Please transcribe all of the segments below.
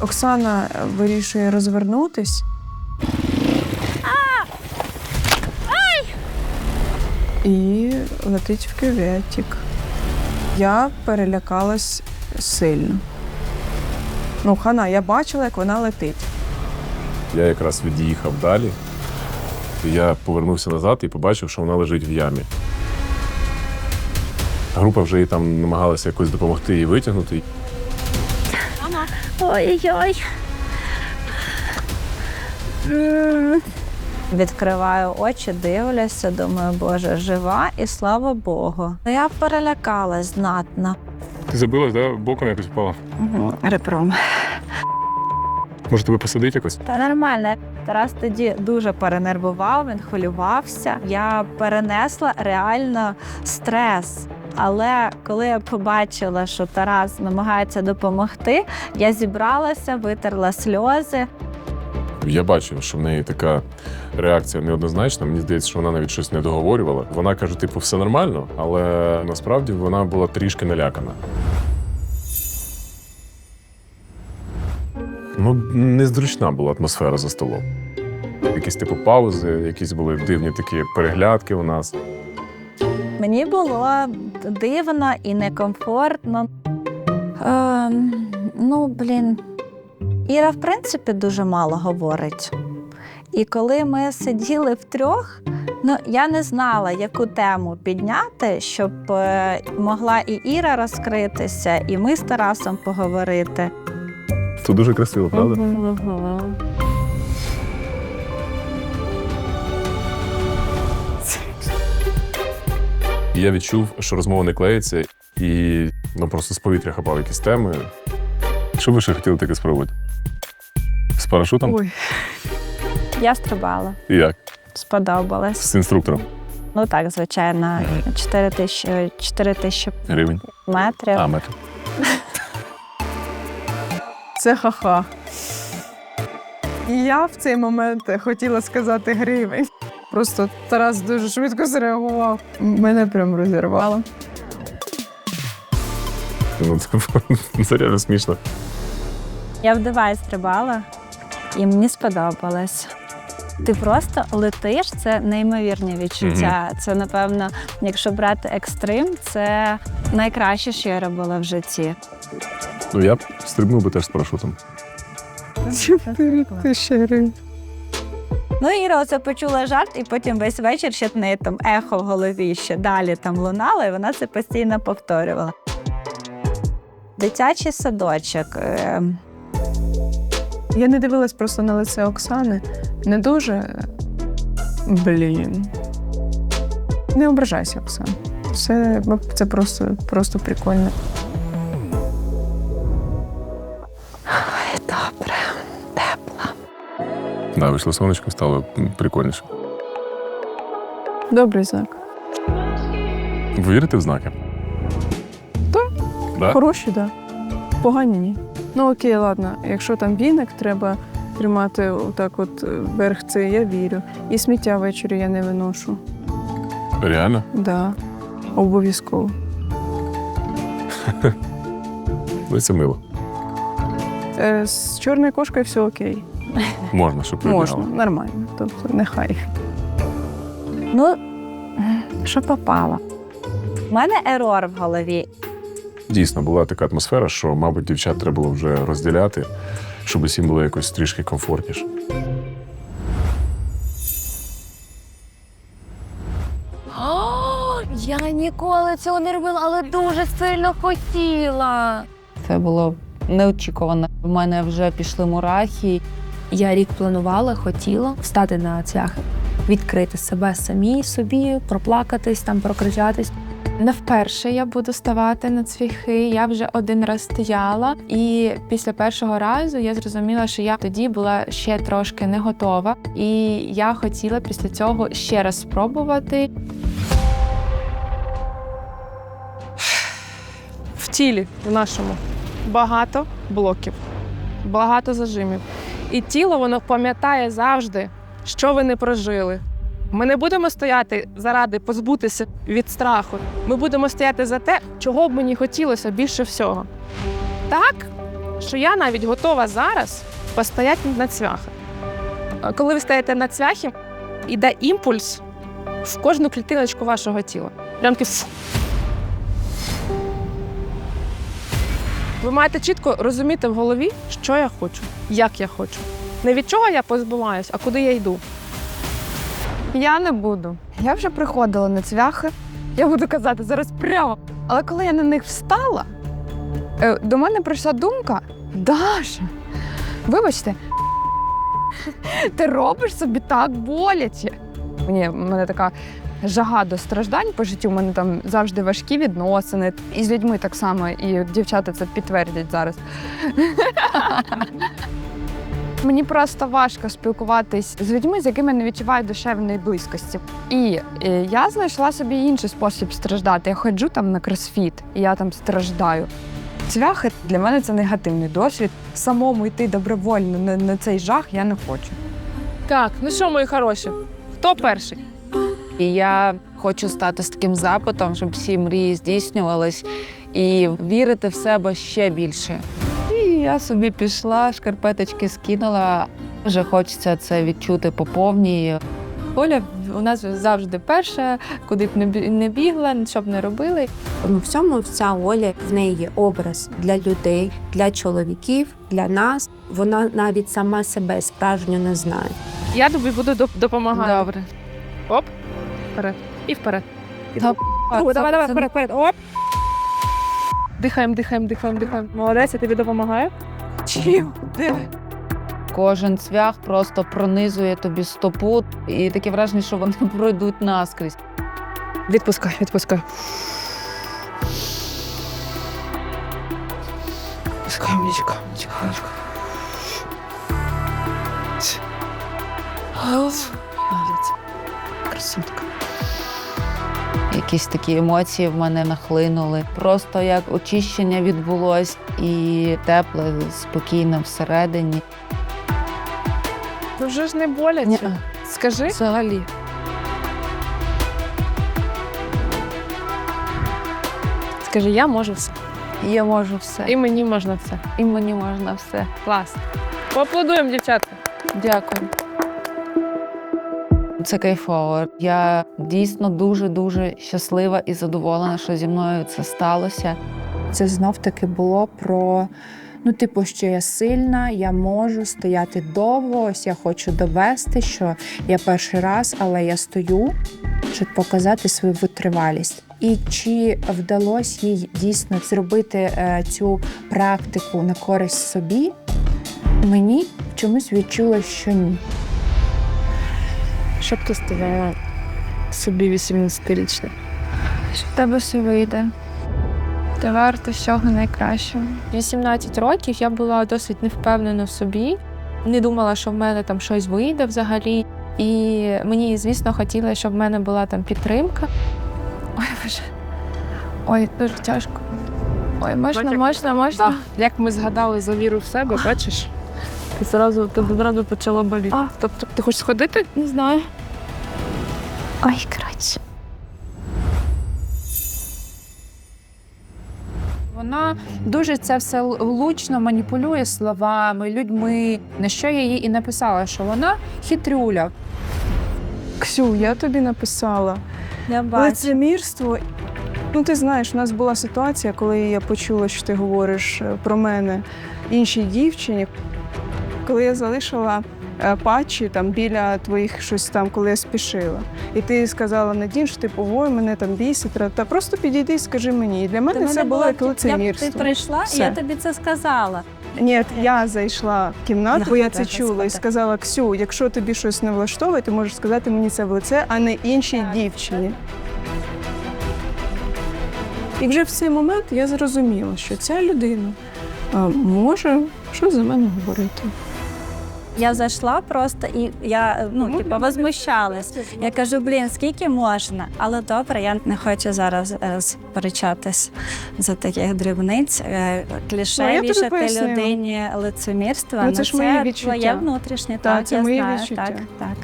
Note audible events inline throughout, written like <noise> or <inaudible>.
Оксана вирішує розвернутись. І летить в кюветик. Я перелякалась сильно. Ну, хана, я бачила, як вона летить. Я якраз від'їхав далі. Я повернувся назад і побачив, що вона лежить в ямі. Група вже їй там намагалася якось допомогти їй витягнути. Ой-ой. Відкриваю очі, дивлюся, думаю, боже, жива і слава Богу. Я перелякалась знатно. Ти забилась, да? Боком якось впала. Репром. Може тебе посадити якось? Та нормально. Тарас тоді дуже перенервував, він хвилювався. Я перенесла реально стрес. Але коли я побачила, що Тарас намагається допомогти, я зібралася, витерла сльози. Я бачив, що в неї така реакція неоднозначна. Мені здається, що вона навіть щось не договорювала. Вона каже, типу, все нормально, але насправді вона була трішки налякана. Ну, незручна була атмосфера за столом. Якісь типу паузи, якісь були дивні такі переглядки у нас. Мені було дивно і некомфортно. Е, ну, блін, Іра, в принципі, дуже мало говорить. І коли ми сиділи втрьох, ну я не знала, яку тему підняти, щоб е, могла і Іра розкритися, і ми з Тарасом поговорити. Це дуже красиво, правда? Я відчув, що розмова не клеїться, і ну просто з повітря хапав якісь теми. Що ви ще хотіли таке спробувати? З парашутом? Ой, Я стрибала, І як? сподобалось. З інструктором. Ну так, звичайно, 4 тисячі, 4 тисячі Гривень. метрів. А, метр. <laughs> це ха-ха. І я в цей момент хотіла сказати гривень. Просто Тарас дуже швидко зреагував. Мене прям розірвало. Ну, це, <laughs> це реально смішно. Я в Дивай стрибала, і мені сподобалось. Ти просто летиш, це неймовірні відчуття. Це, напевно, якщо брати екстрим, це найкраще, що я робила в житті. Ну, я б стрибнув би теж з парашутом. Чотири тисячі гривень. Ну, Іра оце почула жарт, і потім весь вечір ще неї там ехо в голові ще далі там лунало, і вона це постійно повторювала. Дитячий садочок. е, Я не дивилась просто на лице Оксани. Не дуже. Блін. Не ображайся, Оксана. Це, це просто, просто прикольно. Да, вийшло сонечко, стало прикольніше. Добрий знак. Ви вірите в знаки? Так. Да? Хороші, так. Да. Погані ні. Ну окей, ладно. Якщо там віник треба тримати отак от е, вверх, це я вірю. І сміття ввечері я не виношу. Реально? Да. Обов'язково. Ну, це мило. Е, з чорною кошкою все окей. Можна, щоб Можна, нормально. Тобто нехай. Ну, що попало? У мене ерор в голові. Дійсно, була така атмосфера, що, мабуть, дівчат треба було вже розділяти, щоб усім було якось трішки комфортніше. О, я ніколи цього не робила, але дуже сильно хотіла. Це було неочікувано. У мене вже пішли мурахи. Я рік планувала, хотіла встати на цвяхи, відкрити себе самій собі, проплакатись, там прокричатись. Не вперше я буду ставати на цвяхи. Я вже один раз стояла, і після першого разу я зрозуміла, що я тоді була ще трошки не готова, і я хотіла після цього ще раз спробувати. В тілі в нашому багато блоків, багато зажимів. І тіло воно пам'ятає завжди, що ви не прожили. Ми не будемо стояти заради позбутися від страху. Ми будемо стояти за те, чого б мені хотілося більше всього. Так, що я навіть готова зараз постояти на цвяхах. Коли ви стоїте на цвяхі, іде імпульс в кожну клітиночку вашого тіла. Прям такий Ви маєте чітко розуміти в голові, що я хочу, як я хочу. Не від чого я позбуваюсь, а куди я йду. Я не буду. Я вже приходила на цвяхи. Я буду казати зараз прямо. Але коли я на них встала, е, до мене прийшла думка: Даша, вибачте, ти робиш собі так боляче. Мені в мене така жага до страждань по життю. У мене там завжди важкі відносини. І з людьми так само, і дівчата це підтвердять зараз. <laughs> Мені просто важко спілкуватись з людьми, з якими не відчуваю душевної близькості. І е, я знайшла собі інший спосіб страждати. Я ходжу там на кросфіт, і я там страждаю. Цвяхи для мене це негативний досвід. Самому йти добровольно на, на цей жах я не хочу. Так, ну що, мої хороші, хто перший? І я хочу стати з таким запитом, щоб всі мрії здійснювались і вірити в себе ще більше. І я собі пішла, шкарпеточки скинула. Вже хочеться це відчути по повній. Оля у нас завжди перша, куди б не бігла, що б не робили. Ну, в цьому вся Оля в неї є образ для людей, для чоловіків, для нас. Вона навіть сама себе справжньо не знає. Я тобі буду допомагати. Добре. Оп, вперед. І вперед. Та, О, давай, давай, вперед, вперед. Оп. Дихаємо, дихаємо, дихаємо, дихаємо. Молодець, я тобі допомагаю. Чим? Кожен цвях просто пронизує тобі стопу, і таке враження, що вони <laughs> пройдуть наскрізь. Відпускай, відпускай. Мічка, мічка. Молодець. Красотка. Якісь такі емоції в мене нахлинули. Просто як очищення відбулось і тепле, спокійне всередині. Ну вже ж не боляче. Скажи. Взагалі. Скажи, я можу все. Я можу все. І мені можна все. І мені можна все. Клас. Поаплодуємо, дівчатка. Дякую. Це кайфово. Я дійсно дуже дуже щаслива і задоволена, що зі мною це сталося. Це знов таки було про. Ну, типу, що я сильна, я можу стояти довго. Ось я хочу довести, що я перший раз, але я стою, щоб показати свою витривалість. І чи вдалося їй дійсно зробити е, цю практику на користь собі? Мені чомусь відчула, що ні. Щоб ти сказала собі 18-річна. Що в тебе все вийде. Ти варта всього найкращого. 18 років я була досить невпевнена в собі, не думала, що в мене там щось вийде взагалі. І мені, звісно, хотілося, щоб в мене була там підтримка. Ой, боже. Ой, дуже тяжко. Ой, можна, Бачиш, можна, можна. Як ми згадали за віру в себе, бачиш? І зразу тебе одразу почало боліти. А. Тобто ти хочеш сходити? Не знаю. Ой, коротше. Вона дуже це все влучно маніпулює словами, людьми. На що я їй і написала, що вона хитрюля. Ксю, я тобі написала. Я бачу. Лицемірство. Ну, ти знаєш, у нас була ситуація, коли я почула, що ти говориш е, про мене іншій дівчині. Коли я залишила патчі там біля твоїх щось там, коли я спішила. І ти сказала Надін, що типу, ой, мене там бісить. Та просто підійди і скажи мені. І для мене До це мене було як Я, лицемірство. ти прийшла, і я тобі це сказала. Ні, я зайшла в кімнату, бо я це чула і сказала: Ксю, якщо тобі щось не влаштовує, ти можеш сказати мені це в лице, а не іншій дівчині. І вже в цей момент я зрозуміла, що ця людина а, може щось за мене говорити. Я зайшла просто і я ну, типу, возмущалась. Я кажу, блін, скільки можна? Але добре, я не хочу зараз е, сперечатись за таких дрібниць. Е, Ну, Кліше вішати людині лицемірства. Ну, це ж мої відчуття. твоє внутрішнє, Так, так, це я мої знаю, відчуття. Так, так.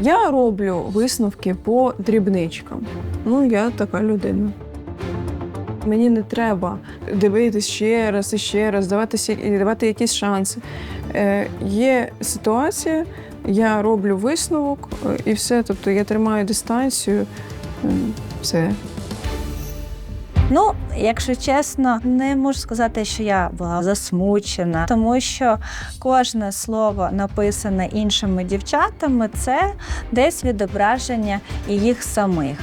Я роблю висновки по дрібничкам. Ну, я така людина. Мені не треба дивитись ще раз і ще раз, давати, і давати якісь шанси. Е, є ситуація, я роблю висновок е, і все. Тобто я тримаю дистанцію. Все. Ну, якщо чесно, не можу сказати, що я була засмучена, тому що кожне слово написане іншими дівчатами, це десь відображення і їх самих.